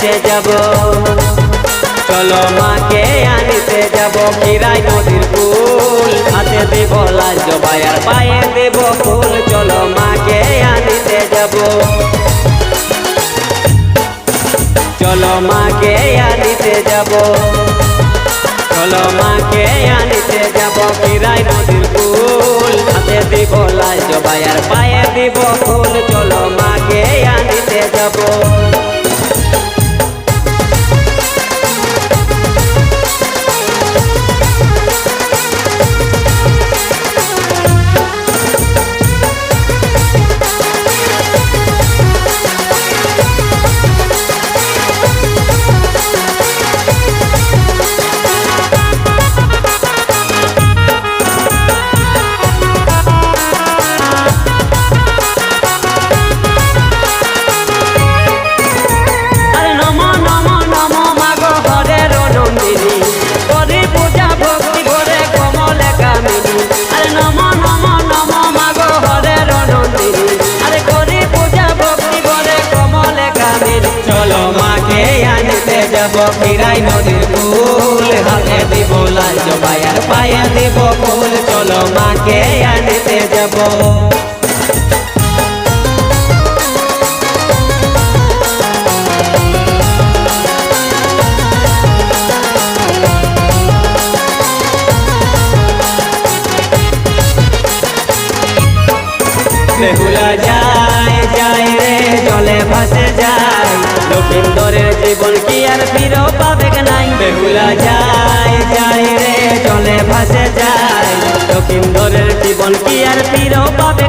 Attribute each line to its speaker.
Speaker 1: আনিতে যাব। চলো মাকে আনিতে যাব। কিরাই নদীর ফুল, হাতে দেব লাল জবাইয়ার পায়ে দেব ফুল। চলো মাকে আনিতে যাব। চলো মাকে আনিতে যাব। চলো মাকে আনিতে যাব। কিরাই নদীর ফুল, হাতে দিব লাল জবাইয়ার পায়ে দিব ফুল। চলো মাকে আনিতে যাব। যাব ফিরাই নদীর ফুল, হাতে দিব লাল জবাইয়ার পায়ে দিব ফুল, চলো মাকে আনিতে যাব। বেহুলা যায় যায় রে, জলে ভাসে যায়। লক্ষিন্দরের জীবন কি আর ফিরো পাবে নাই? বেহুলা যায় যায় রে চলে ভাসে যায়। লক্ষিন্দরের জীবন কি আর ফিরো পাবে